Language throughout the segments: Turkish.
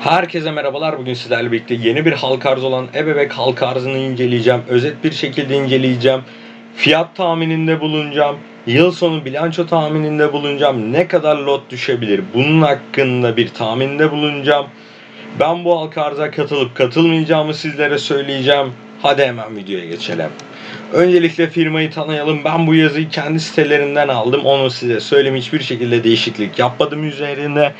Herkese merhabalar. Bugün sizlerle birlikte yeni bir halk arzı olan ebebek halk arzını inceleyeceğim. Özet bir şekilde inceleyeceğim. Fiyat tahmininde bulunacağım. Yıl sonu bilanço tahmininde bulunacağım. Ne kadar lot düşebilir? Bunun hakkında bir tahminde bulunacağım. Ben bu halk arıza katılıp katılmayacağımı sizlere söyleyeceğim. Hadi hemen videoya geçelim. Öncelikle firmayı tanıyalım. Ben bu yazıyı kendi sitelerinden aldım. Onu size söyleyeyim. Hiçbir şekilde değişiklik yapmadım üzerinde.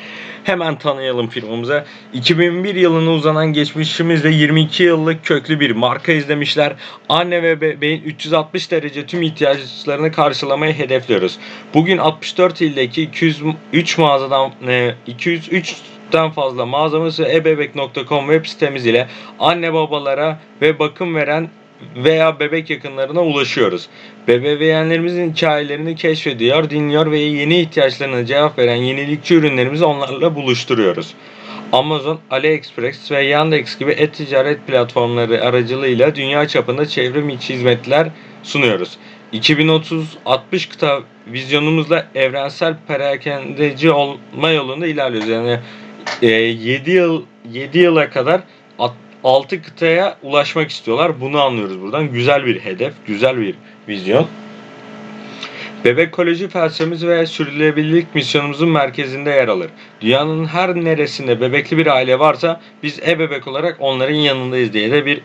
Hemen tanıyalım firmamıza. 2001 yılına uzanan geçmişimizle 22 yıllık köklü bir marka izlemişler. Anne ve bebeğin 360 derece tüm ihtiyaçlarını karşılamayı hedefliyoruz. Bugün 64 ildeki 203 mağazadan e, 203'ten fazla mağazamız ve ebebek.com web sitemiz ile anne babalara ve bakım veren veya bebek yakınlarına ulaşıyoruz. Bebeveyenlerimizin hikayelerini keşfediyor, dinliyor ve yeni ihtiyaçlarına cevap veren yenilikçi ürünlerimizi onlarla buluşturuyoruz. Amazon, AliExpress ve Yandex gibi e-ticaret platformları aracılığıyla dünya çapında çevrim içi hizmetler sunuyoruz. 2030 60 kıta vizyonumuzla evrensel perakendeci olma yolunda ilerliyoruz. Yani e, 7 yıl 7 yıla kadar 6 kıtaya ulaşmak istiyorlar. Bunu anlıyoruz buradan. Güzel bir hedef, güzel bir vizyon. Bebek Koloji felsefemiz ve sürdürülebilirlik misyonumuzun merkezinde yer alır. Dünyanın her neresinde bebekli bir aile varsa biz e-bebek olarak onların yanındayız diye de bir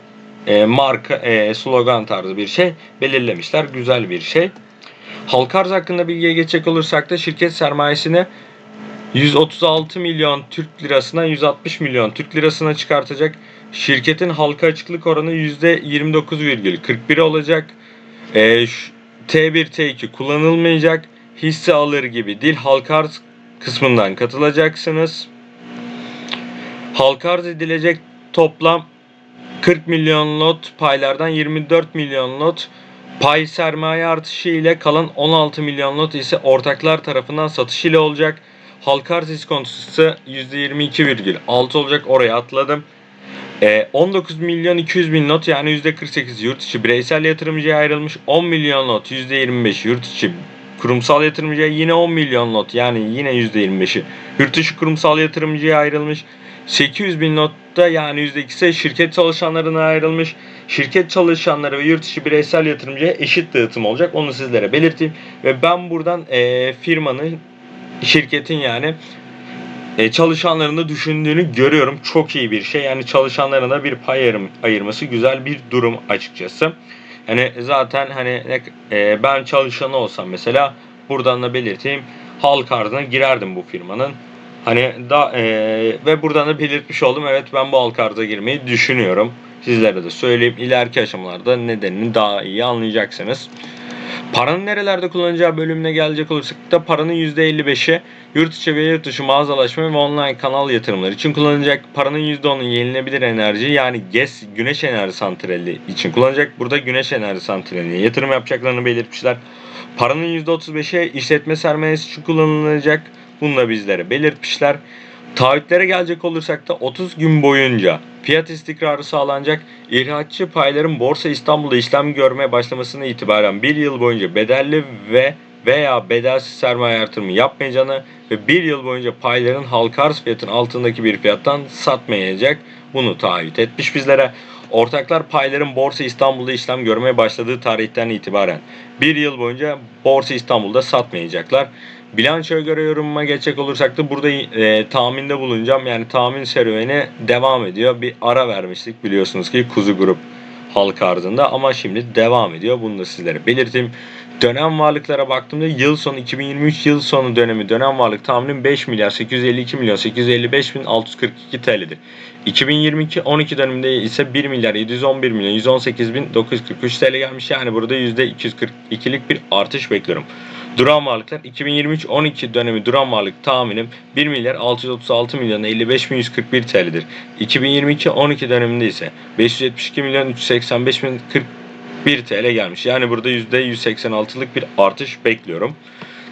e, marka, e, slogan tarzı bir şey belirlemişler. Güzel bir şey. Halka arz hakkında bilgiye geçecek olursak da şirket sermayesini 136 milyon Türk lirasına 160 milyon Türk lirasına çıkartacak. Şirketin halka açıklık oranı %29,41 olacak. E, T1, T2 kullanılmayacak. Hisse alır gibi değil halka arz kısmından katılacaksınız. Halka arz edilecek toplam 40 milyon lot paylardan 24 milyon lot pay sermaye artışı ile kalan 16 milyon lot ise ortaklar tarafından satış ile olacak. Halka arz iskontosu %22,6 olacak. Oraya atladım. E, 19 milyon 200 bin not yani %48 yurt içi bireysel yatırımcıya ayrılmış. 10 milyon not %25 yurt içi kurumsal yatırımcıya yine 10 milyon not yani yine %25'i yurt dışı kurumsal yatırımcıya ayrılmış. 800 bin notta yani %2'si şirket çalışanlarına ayrılmış. Şirket çalışanları ve yurt dışı bireysel yatırımcıya eşit dağıtım olacak. Onu sizlere belirteyim. Ve ben buradan e, firmanın, şirketin yani e, düşündüğünü görüyorum. Çok iyi bir şey. Yani çalışanlarına bir pay ayırm, ayırması güzel bir durum açıkçası. Hani zaten hani e, ben çalışanı olsam mesela buradan da belirteyim halk arzına girerdim bu firmanın. Hani da e, ve buradan da belirtmiş oldum. Evet ben bu halk arza girmeyi düşünüyorum. Sizlere de söyleyeyim. ileriki aşamalarda nedenini daha iyi anlayacaksınız. Paranın nerelerde kullanacağı bölümüne gelecek olursak da paranın %55'i yurt içi ve yurt dışı mağazalaşma ve online kanal yatırımları için kullanılacak. Paranın %10'u yenilenebilir enerji yani GES güneş enerji santrali için kullanacak. Burada güneş enerji santraline yatırım yapacaklarını belirtmişler. Paranın %35'i işletme sermayesi için kullanılacak. Bunu da bizlere belirtmişler. Taahhütlere gelecek olursak da 30 gün boyunca fiyat istikrarı sağlanacak. İhracatçı payların Borsa İstanbul'da işlem görmeye başlamasına itibaren bir yıl boyunca bedelli ve veya bedelsiz sermaye artırımı yapmayacağını ve bir yıl boyunca payların halka arz fiyatının altındaki bir fiyattan satmayacak. Bunu taahhüt etmiş bizlere. Ortaklar payların Borsa İstanbul'da işlem görmeye başladığı tarihten itibaren bir yıl boyunca Borsa İstanbul'da satmayacaklar. Bilançoya göre yorumuma geçecek olursak da burada e, tahminde bulunacağım. Yani tahmin serüveni devam ediyor. Bir ara vermiştik biliyorsunuz ki Kuzu Grup halka arzında ama şimdi devam ediyor. Bunu da sizlere belirteyim. Dönem varlıklara baktığımda yıl sonu 2023 yıl sonu dönemi dönem varlık tahminim 5 milyar 852 milyon 855 bin 642 TL'dir. 2022 12 döneminde ise 1 milyar 711 milyon 118 bin 943 TL gelmiş. Yani burada %242'lik bir artış bekliyorum. Duran varlıklar 2023 12 dönemi duran varlık tahminim 1 milyar 636 milyon 55 bin 141 TL'dir. 2022 12 döneminde ise 572 milyon 385 bin 41 TL gelmiş. Yani burada %186'lık bir artış bekliyorum.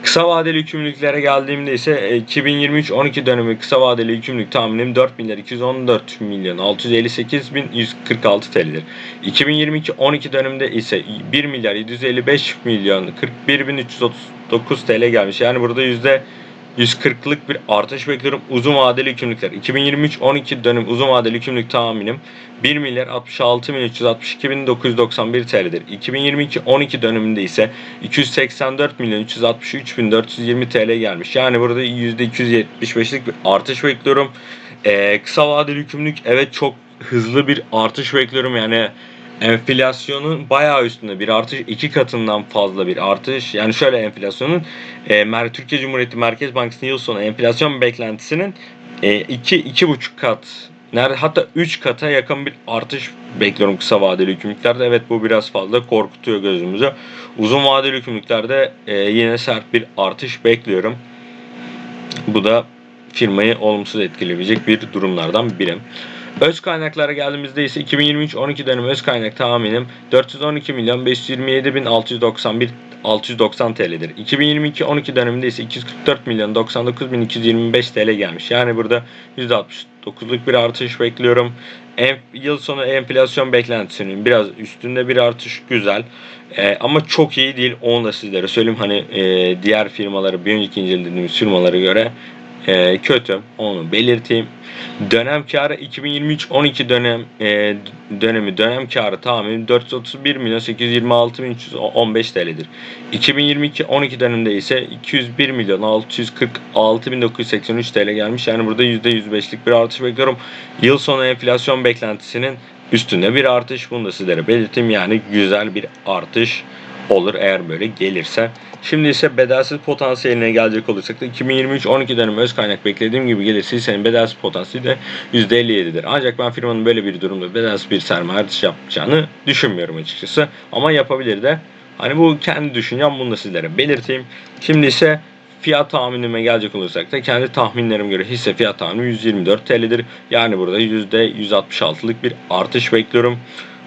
Kısa vadeli yükümlülüklere geldiğimde ise 2023 e, 12 dönemi kısa vadeli yükümlülük tahminim 4 milyar 214 milyon 658 bin 146 TL'dir. 2022 12 döneminde ise 1 milyar 755 milyon 41 bin 339 TL gelmiş. Yani burada yüzde 140'lık bir artış bekliyorum. Uzun vadeli yükümlülükler. 2023-12 dönem uzun vadeli yükümlülük tahminim 1 milyar 66 milyon 362 bin 991 TL'dir. 2022-12 döneminde ise 284 milyon 363 bin 420 TL gelmiş. Yani burada %275'lik bir artış bekliyorum. Ee, kısa vadeli yükümlülük evet çok hızlı bir artış bekliyorum. Yani enflasyonun bayağı üstünde bir artış iki katından fazla bir artış yani şöyle enflasyonun e, Türkiye Cumhuriyeti Merkez Bankası'nın yıl sonu enflasyon beklentisinin e, iki iki buçuk kat nerede hatta 3 kata yakın bir artış bekliyorum kısa vadeli yükümlülüklerde. Evet bu biraz fazla korkutuyor gözümüzü. Uzun vadeli yükümlülüklerde e, yine sert bir artış bekliyorum. Bu da firmayı olumsuz etkileyebilecek bir durumlardan biri. Öz kaynaklara geldiğimizde ise 2023-12 dönemi öz kaynak tahminim 412 milyon 527 bin 691 690 TL'dir. 2022-12 döneminde ise 244 milyon 99 bin 225 TL gelmiş. Yani burada %69'luk bir artış bekliyorum. En, yıl sonu enflasyon beklentisinin biraz üstünde bir artış güzel. Ee, ama çok iyi değil. Onu da sizlere söyleyeyim. Hani e, diğer firmaları bir önceki incelediğimiz firmalara göre e, kötü. Onu belirteyim. Dönem karı 2023-12 dönem e, dönemi dönem karı tahmini 431 milyon 826 bin 315 TL'dir. 2022-12 döneminde ise 201 milyon 646 bin 983 TL gelmiş. Yani burada %105'lik bir artış bekliyorum. Yıl sonu enflasyon beklentisinin üstünde bir artış. Bunu da sizlere belirteyim. Yani güzel bir artış olur eğer böyle gelirse. Şimdi ise bedelsiz potansiyeline gelecek olursak da 2023-12 dönemi öz kaynak beklediğim gibi gelirse hissenin bedelsiz potansiyeli de %57'dir. Ancak ben firmanın böyle bir durumda bedelsiz bir sermaye artışı yapacağını düşünmüyorum açıkçası. Ama yapabilir de. Hani bu kendi düşüncem bunu da sizlere belirteyim. Şimdi ise fiyat tahminime gelecek olursak da kendi tahminlerim göre hisse fiyat tahmini 124 TL'dir. Yani burada %166'lık bir artış bekliyorum.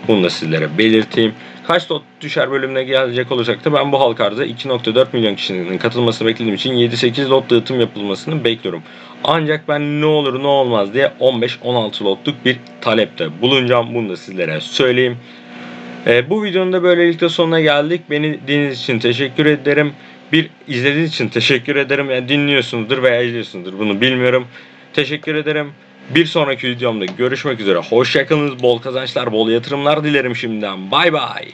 Bunu da sizlere belirteyim. Kaç lot düşer bölümüne gelecek da ben bu halka arıza 2.4 milyon kişinin katılmasını beklediğim için 7-8 lot dağıtım yapılmasını bekliyorum. Ancak ben ne olur ne olmaz diye 15-16 lotluk bir talepte bulunacağım. Bunu da sizlere söyleyeyim. Ee, bu videonun da böylelikle sonuna geldik. Beni dinlediğiniz için teşekkür ederim. Bir izlediğiniz için teşekkür ederim. Yani dinliyorsunuzdur veya izliyorsunuzdur bunu bilmiyorum. Teşekkür ederim. Bir sonraki videomda görüşmek üzere. Hoşçakalınız. Bol kazançlar, bol yatırımlar dilerim şimdiden. Bay bay.